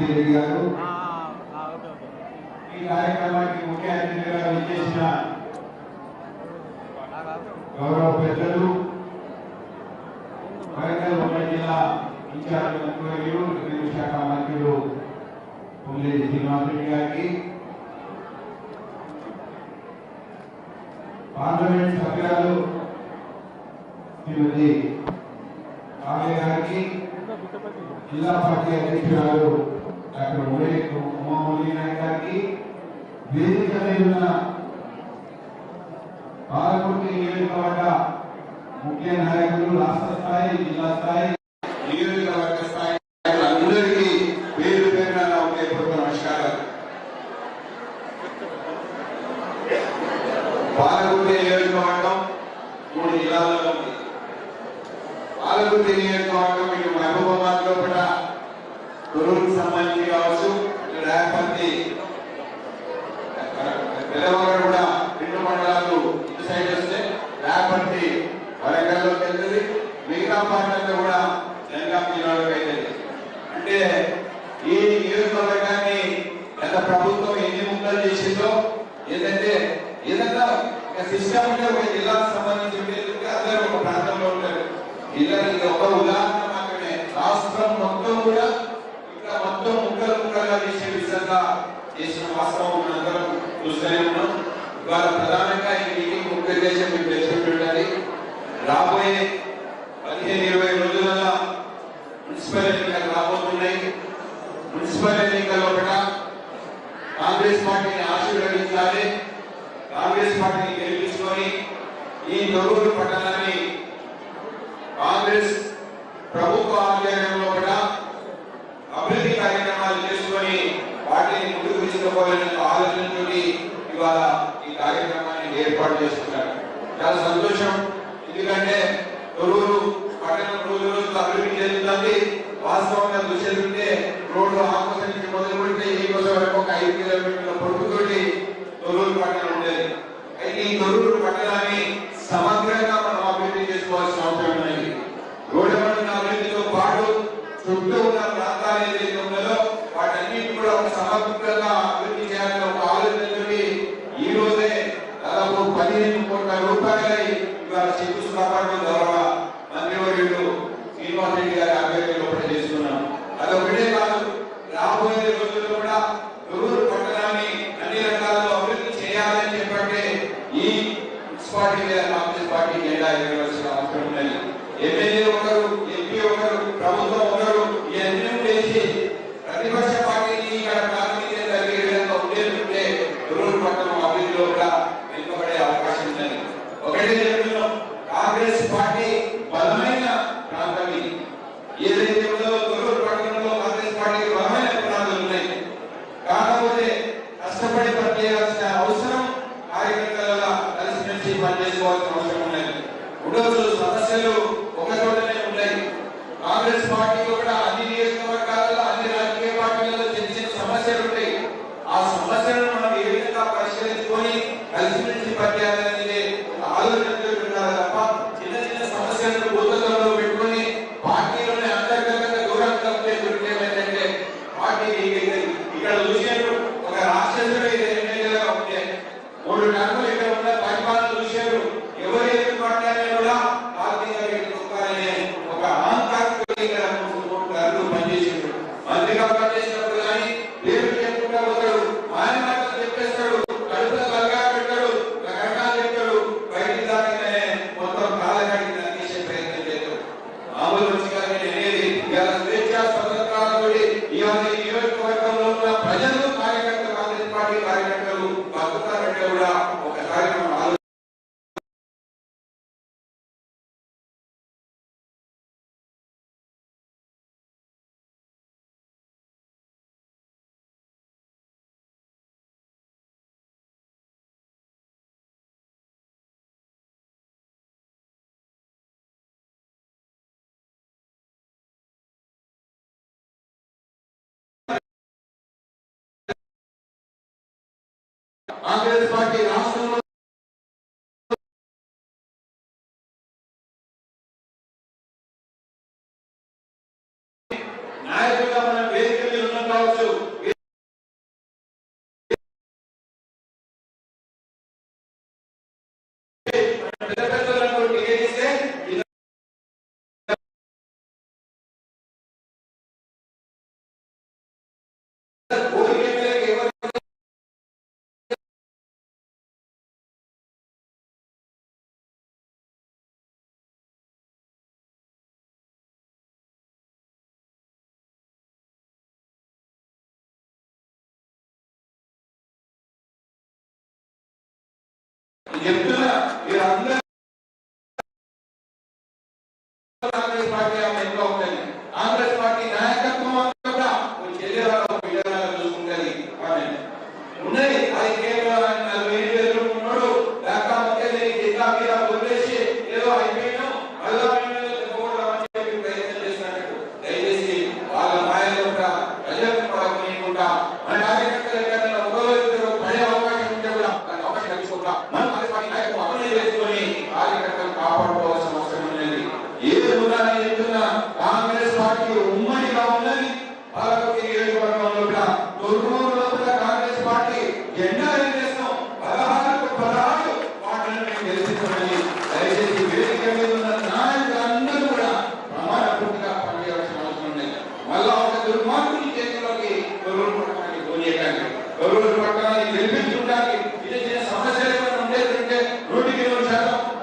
యశస్వి రెడ్డి గారు. ఈ కార్యక్రమానికి ముఖ్య అతిథిగా విచ్చేసిన గౌరవ పెద్దలు వరంగల్ ఉమ్మడి జిల్లా ఇన్ఛార్జ్ మంత్రులు రెవెన్యూ శాఖ మంత్రులు పొంగిరెడ్డి శ్రీనివాసరెడ్డి గారికి పార్లమెంట్ సభ్యురాలు శ్రీమతి కావ్య గారికి జిల్లా పార్టీ అధ్యక్షురాలు డాక్టర్ ఉమే ఉమామౌలి నాయక్ గారికి వేదిక మీద ఉన్న పాలకుర్తి నియోజకవర్గ ముఖ్య నాయకులు రాష్ట్ర స్థాయి జిల్లా స్థాయి తెల్లవారు కూడా రెండు మండలాలు ఇటు సైడ్ వస్తే రేపల్లి వరంగల్లోకి వెళ్తుంది మిగతా పార్టీలతో కూడా జనగాం జిల్లాలోకి వెళ్తుంది అంటే ఈ నియోజకవర్గాన్ని గత ప్రభుత్వం ఎన్ని ముక్కలు చేసిందో ఏంటంటే ఏదన్నా ఒక సిస్టమ్ ఉంటే ఒక జిల్లాకు సంబంధించి అందరూ ఒక ప్రాంతంలో ఉంటారు? ఇలా ఇది ఒక ఉదాహరణ మాత్రమే. రాష్ట్రం మొత్తం కూడా ఇంకా మొత్తం ముక్కలు ముక్కలుగా చేసే విధంగా చేసిన వాస్తవం మనందరం చూస్తూనే ఉన్నాం ఇవాళ ప్రధానంగా ఈ మీటింగ్ ముఖ్య ఉద్దేశం మీకు తెలిసినట్టుండాలి రాబోయే పదిహేను ఇరవై రోజుల మున్సిపల్ ఎన్నికలు రాబోతున్నాయి. మున్సిపల్ ఎన్నికల్లో కూడా కాంగ్రెస్ పార్టీని ఆశీర్వదించాలి. కాంగ్రెస్ పార్టీని గెలిపించుకొని ఈ తొరూరు పట్టణాన్ని కాంగ్రెస్ ప్రభుత్వ ఆధ్వర్యంలో కూడా ద్వారా ఈ కార్యక్రమాన్ని ఏర్పాటు చేస్తున్నారు. చాలా సంతోషం. ఎందుకంటే తొరూరు పట్టణం రోజు రోజు అభివృద్ధి చెందుతుంది. వాస్తవంగా చూసేది రోడ్లు ఆకోసం నుంచి మొదలు పెడితే ఈ రోజు వరకు ఒక ఐదు కిలోమీటర్ల పొడుగుతోటి తొరూరు పట్టణం ఉండేది. అయితే ఈ తొరూరు కాంగ్రెస్ పార్టీ రాష్ట్రంలో ఎత్తున మీరందరూ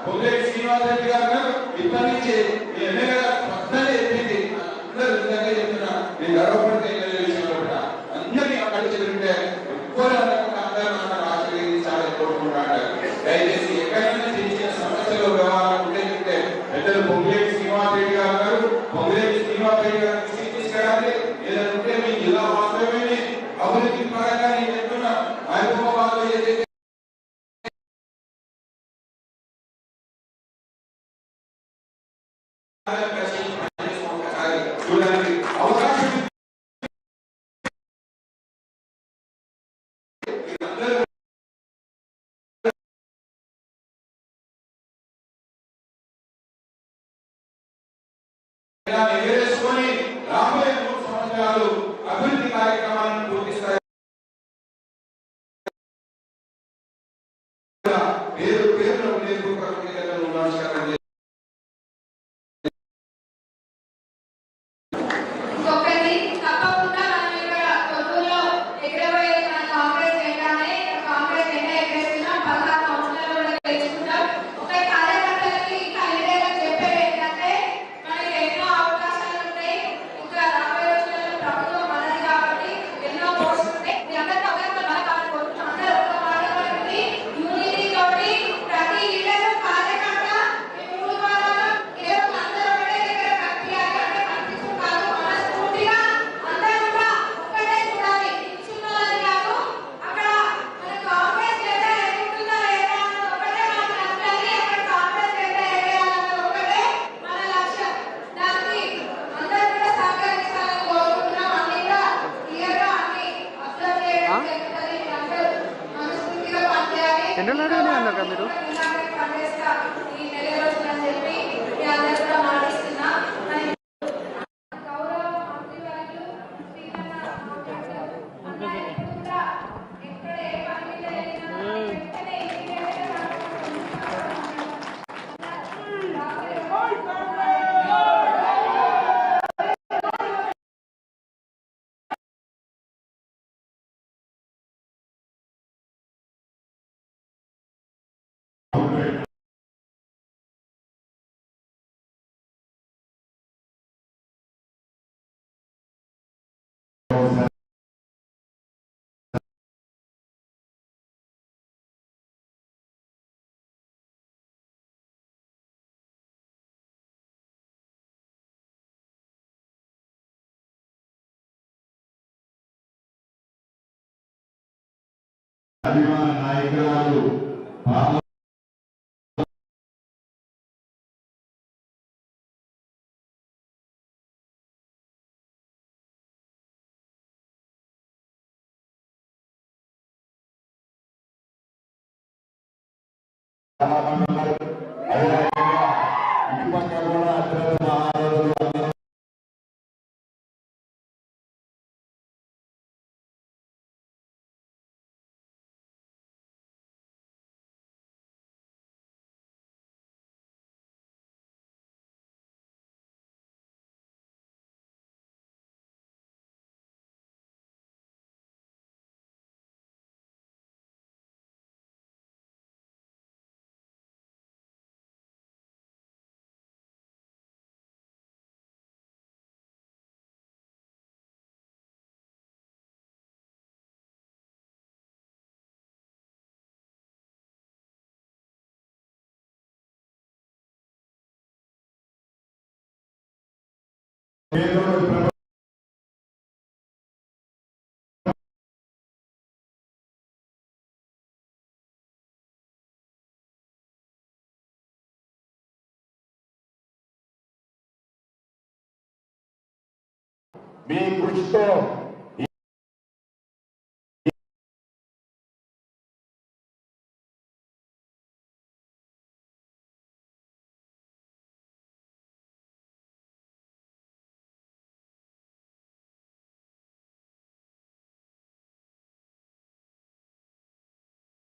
బొగ్గే శ్రీనివాసరెడ్డి గారు ఇప్పటి నుంచి ఎమ్మెల్యే కార్యక్రమాలు అభివృద్ధి కార్యక్రమాలను అభిమాన నాయకురాలు సమాధానాలు pedro Bem, Cristão.